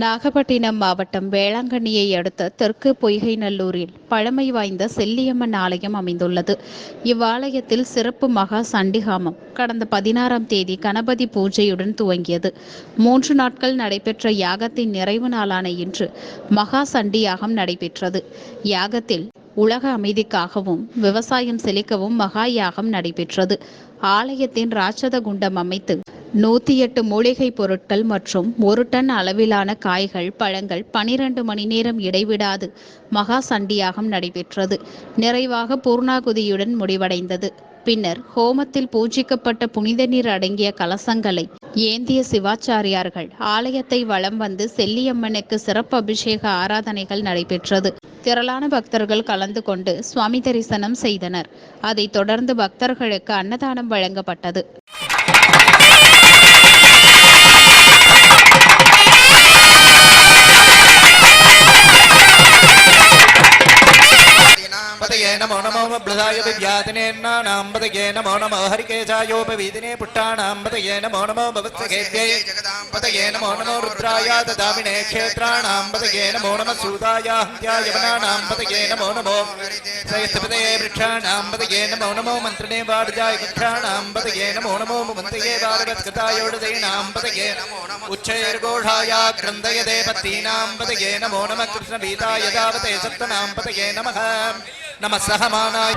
நாகப்பட்டினம் மாவட்டம் வேளாங்கண்ணியை அடுத்த தெற்கு பொய்கைநல்லூரில் பழமை வாய்ந்த செல்லியம்மன் ஆலயம் அமைந்துள்ளது. இவ்வாலயத்தில் சிறப்பு மகா சண்டிகாமம் கடந்த பதினாறாம் தேதி கணபதி பூஜையுடன் துவங்கியது. மூன்று நாட்கள் நடைபெற்ற யாகத்தின் நிறைவு நாளான இன்று மகா சண்டியாகம் நடைபெற்றது. யாகத்தில் உலக அமைதிக்காகவும் விவசாயம் செழிக்கவும் மகா யாகம் நடைபெற்றது. ஆலயத்தின் ராட்சத குண்டம் அமைத்து நூற்றி எட்டு மூலிகை பொருட்கள் மற்றும் ஒரு டன் அளவிலான காய்கள் பழங்கள் பனிரெண்டு மணி நேரம் இடைவிடாது மகா சண்டியாகம் நடைபெற்றது. நிறைவாக பூர்ணாகுதியுடன் முடிவடைந்தது. பின்னர் ஹோமத்தில் பூஜிக்கப்பட்ட புனித நீர் அடங்கிய கலசங்களை ஏந்திய சிவாச்சாரியார்கள் ஆலயத்தை வலம் வந்து செல்லியம்மனுக்கு சிறப்பு அபிஷேக ஆராதனைகள் நடைபெற்றது. திரளான பக்தர்கள் கலந்து கொண்டு சுவாமி தரிசனம் செய்தனர். அதைத் தொடர்ந்து பக்தர்களுக்கு அன்னதானம் வழங்கப்பட்டது. नमो नमो बृधाय विद्यातिनेन्नानां पतये नमो नमो हरिकेशायोपवीदिने पुट्टाणां पतये नमो नमो भवत्सखेभ्यै पतये नमो नमो रुद्राय ददामिने क्षेत्राणां पतये नमो नमः सूताय हत्याय वनानां पतये नमो नमो सयस्थपतये वृक्षाणां पतये नमो नमो मन्त्रिणे वाडजाय वृक्षाणां पतये नमो नमो मुमन्तये वाडवत्कतायोडदयिनां पतये उच्चैर्गोढाय क्रन्दयदे पत्तीनां पतये नमो नमः कृष्णवीताय दावते सत्तनां पतये नमः நம சகமானாய்.